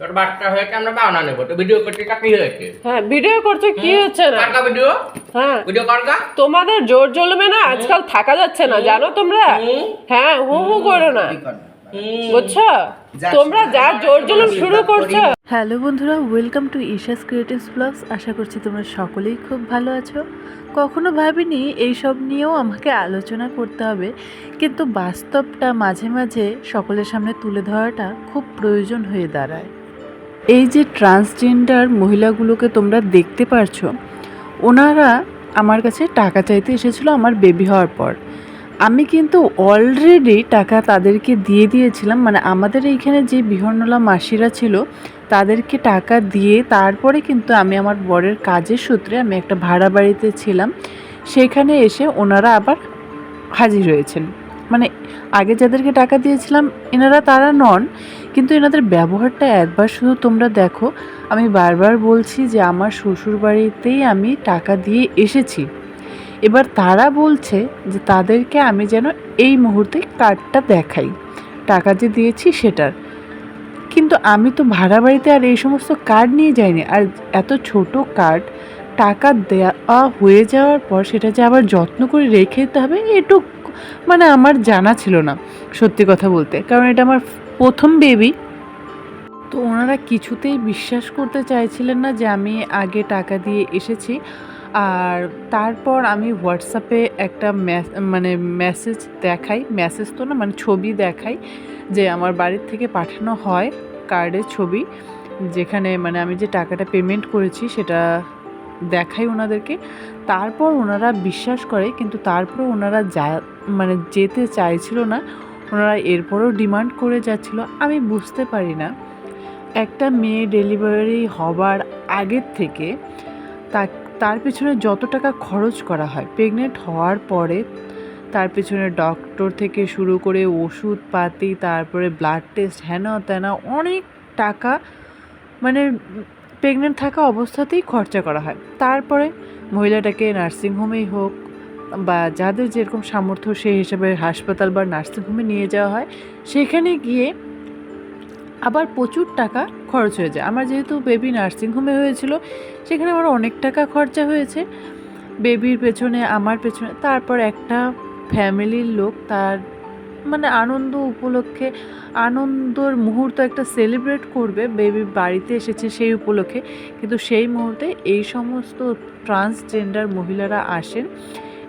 তোর বাচ্চা হয়েছে আমরা বাউনা নেব। তো ভিডিও করতে কি হয়েছে? হ্যাঁ ভিডিও করছ কি হচ্ছে না? কারকা ভিডিও হ্যাঁ। ভিডিও কারকা তোমাদের জোর জলমে না আজকাল থাকা যাচ্ছে না জানো তোমরা? হ্যাঁ হু হু করো না। বুঝছ? তোমরা যা জোর জলম শুরু করছ। হ্যালো বন্ধুরা welcome to Isha's creatives blogs আশা করছি তোমরা সকলেই খুব ভালো আছো। কখনো ভাবিনি এইসব নিয়েও আমাকে আলোচনা করতে হবে কিন্তু বাস্তবটা মাঝে মাঝে সকলের সামনে তুলে ধরাটা খুব প্রয়োজন হয়ে দাঁড়ায়। এই যে ট্রান্সজেন্ডার মহিলাগুলোকে তোমরা দেখতে পারছ, ওনারা আমার কাছে টাকা চাইতে এসেছিল আমার বেবি হওয়ার পর। আমি কিন্তু অলরেডি টাকা তাদেরকে দিয়ে দিয়েছিলাম মানে আমাদের এইখানে যে বিহর্ণলা মাসিরা ছিল, তাদেরকে টাকা দিয়ে তারপরে কিন্তু আমি আমার বরের কাজের সূত্রে আমি একটা ভাড়া বাড়িতে ছিলাম, সেখানে এসে ওনারা আবার হাজির হয়েছেন। মানে আগে যাদেরকে টাকা দিয়েছিলাম, এনারা তারা নন, কিন্তু এনাদের ব্যবহারটা একবার শুধু তোমরা দেখো। আমি বারবার বলছি যে আমার শ্বশুর বাড়িতেই আমি টাকা দিয়ে এসেছি। এবার তারা বলছে যে তাদেরকে আমি যেন এই মুহূর্তে কার্ডটা দেখাই। টাকা যে দিয়েছি সেটার। কিন্তু আমি তো ভাড়া বাড়িতে আর এই সমস্ত কার্ড নিয়ে যাইনি। আর এত ছোট কার্ড, টাকা দেওয়া হয়ে যাওয়ার পর সেটা যে আবার যত্ন করে রেখে দিতে হবে, এটুক মানে আমার জানা ছিল না, সত্যি কথা বলতে। কারণ এটা আমার প্রথম বেবি তো ওনারা কিছুতেই বিশ্বাস করতে চাইছিলেন না যে আমি আগে টাকা দিয়ে এসেছি। আর তারপর আমি হোয়াটসঅ্যাপে একটা মানে মেসেজ দেখাই। মেসেজ তো না মানে ছবি দেখাই যে আমার বাড়ির থেকে পাঠানো হয় কার্ডের ছবি। যেখানে মানে আমি যে টাকাটা পেমেন্ট করেছি সেটা দেখাই ওনাদেরকে। তারপর ওনারা বিশ্বাস করে, কিন্তু তারপর ওনারা যা মানে যেতে চাইছিল না, ওনারা এরপরও ডিমান্ড করে যাচ্ছিল, আমি বুঝতে পারি না। একটা মেয়ে ডেলিভারি হবার আগের থেকে তা তার পিছনে যত টাকা খরচ করা হয়, প্রেগনেন্ট হওয়ার পরে তার পিছনে ডক্টর থেকে শুরু করে ওষুধপাতি, তারপরে ব্লাড টেস্ট, হেনা তেনা অনেক টাকা মানে প্রেগনেন্ট থাকা অবস্থাতেই খরচা করা হয়। তারপরে মহিলাটাকে নার্সিংহোমেই হোক বা যাদের যেরকম সামর্থ্য সেই হিসাবে হাসপাতাল বা নার্সিংহোমে নিয়ে যাওয়া হয়, সেখানে গিয়ে আবার প্রচুর টাকা খরচ হয়ে যায়। আমার যেহেতু বেবি নার্সিংহোমে হয়েছিল, সেখানে আমার অনেক টাকা খরচা হয়েছে। বেবির পেছনে, আমার পেছনে, তারপর একটা ফ্যামিলির লোক তার মানে আনন্দ উপলক্ষে, আনন্দর মুহূর্ত একটা সেলিব্রেট করবে, বেবি বাড়িতে এসেছে সেই উপলক্ষে। কিন্তু সেই মুহূর্তে এই সমস্ত ট্রান্সজেন্ডার মহিলারা আসেন।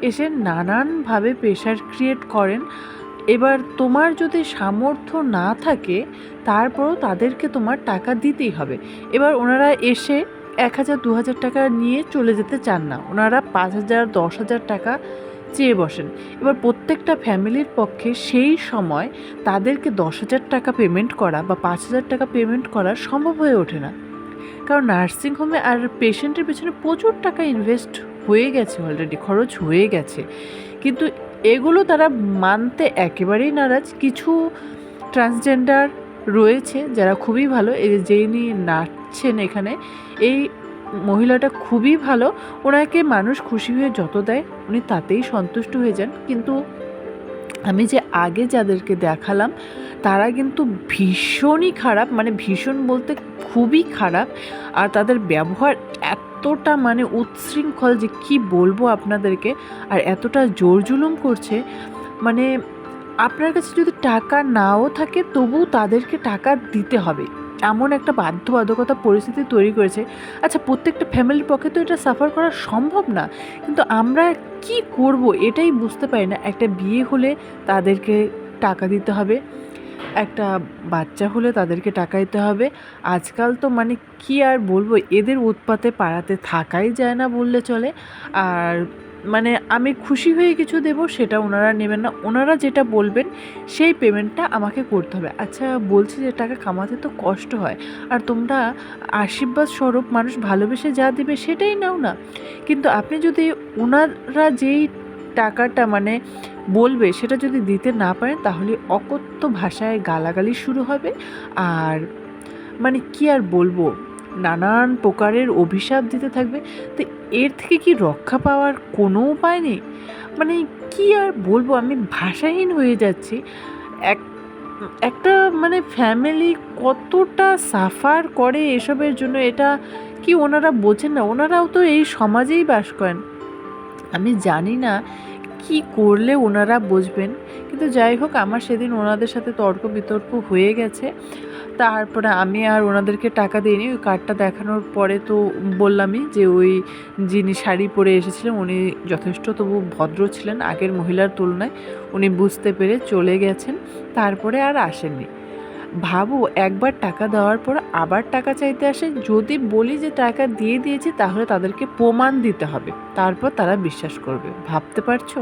এসে নানানভাবে প্রেশার ক্রিয়েট করেন। এবার তোমার যদি সামর্থ্য না থাকে, তারপরও তাদেরকে তোমার টাকা দিতেই হবে। এবার ওনারা এসে এক হাজার দু হাজার টাকা নিয়ে চলে যেতে চান না। ওনারা পাঁচ হাজার, দশ হাজার টাকা চেয়ে বসেন। এবার প্রত্যেকটা ফ্যামিলির পক্ষে সেই সময় তাদেরকে দশ হাজার টাকা পেমেন্ট করা বা পাঁচ হাজার টাকা পেমেন্ট করা সম্ভব হয়ে ওঠে না। কারণ নার্সিংহোমে আর পেশেন্টের পেছনে প্রচুর টাকা ইনভেস্ট হয়ে গেছে অলরেডি খরচ হয়ে গেছে। কিন্তু এগুলো তারা মানতে একেবারেই নারাজ। কিছু ট্রান্সজেন্ডার রয়েছে যারা খুবই ভালো যিনি নাচছেন এখানে, এই মহিলাটা খুবই ভালো। ওনাকে মানুষ খুশি হয়ে যত দেয়, উনি তাতেই সন্তুষ্ট হয়ে যান। কিন্তু আমি যে আগে যাদেরকে দেখালাম, তারা কিন্তু ভীষণই খারাপ মানে ভীষণ বলতে খুবই খারাপ। আর তাদের ব্যবহার এতটা মানে উচ্ছৃঙ্খল যে কি বলব আপনাদেরকে, আর এতটা জোর জুলুম করছে মানে আপনার কাছে যদি টাকা নাও থাকে তবু তাদেরকে টাকা দিতে হবে। এমন একটা বাধ্যবাধকতা পরিস্থিতি তৈরি করেছে। আচ্ছা প্রত্যেকটা ফ্যামিলির পক্ষে তো এটা সাফার করা সম্ভব না, কিন্তু আমরা কি করব এটাই বুঝতে পারি না। একটা বিয়ে হলে তাদেরকে টাকা দিতে হবে একটা বাচ্চা হলে তাদেরকে টাকা দিতে হবে। আজকাল তো মানে কি আর বলব, এদের উৎপাতে পাড়াতে থাকাই যায় না বললে চলে। আর মানে আমি খুশি হয়ে কিছু দেব সেটা ওনারা নেবেন না। ওনারা যেটা বলবেন সেই পেমেন্টটা আমাকে করতে হবে। আচ্ছা বলছি যে টাকা কামাতে তো কষ্ট হয়। আর তোমরা আশীর্বাদ স্বরূপ মানুষ ভালোবেসে যা দেবে সেটাই নাও না। কিন্তু আপনি যদি ওনারা যেই টাকাটা মানে বলবে সেটা যদি দিতে না পারেন, তাহলে অকথ্য ভাষায় গালাগালি শুরু হবে। আর মানে কি আর বলব, নানান প্রকারের অভিশাপ দিতে থাকবে। তো এর থেকে কি রক্ষা পাওয়ার কোনো উপায় নেই? মানে কি আর বলব, আমি ভাষাহীন হয়ে যাচ্ছি। এক, একটা মানে ফ্যামিলি কতটা সাফার করে এসবের জন্য, এটা কি ওনারা বোঝেন না? ওনারাও তো এই সমাজেই বাস করেন। আমি জানি না কি করলে ওনারা বুঝবেন। কিন্তু যাই হোক, আমার সেদিন ওনাদের সাথে তর্ক বিতর্ক হয়ে গেছে। তারপরে আমি আর ওনাদেরকে টাকা দিইনি। ওই কার্ডটা দেখানোর পরে তো বললামই যে, ওই যিনি শাড়ি পরে এসেছিলেন, উনি যথেষ্ট তবু ভদ্র ছিলেন। আগের মহিলার তুলনায় উনি বুঝতে পেরে চলে গেছেন। তারপরে আর আসেননি। ভাবো, একবার টাকা দেওয়ার পর আবার টাকা চাইতে আসে। যদি বলি যে টাকা দিয়ে দিয়েছি, তাহলে তাদেরকে প্রমাণ দিতে হবে। তারপর তারা বিশ্বাস করবে। ভাবতে পারছ?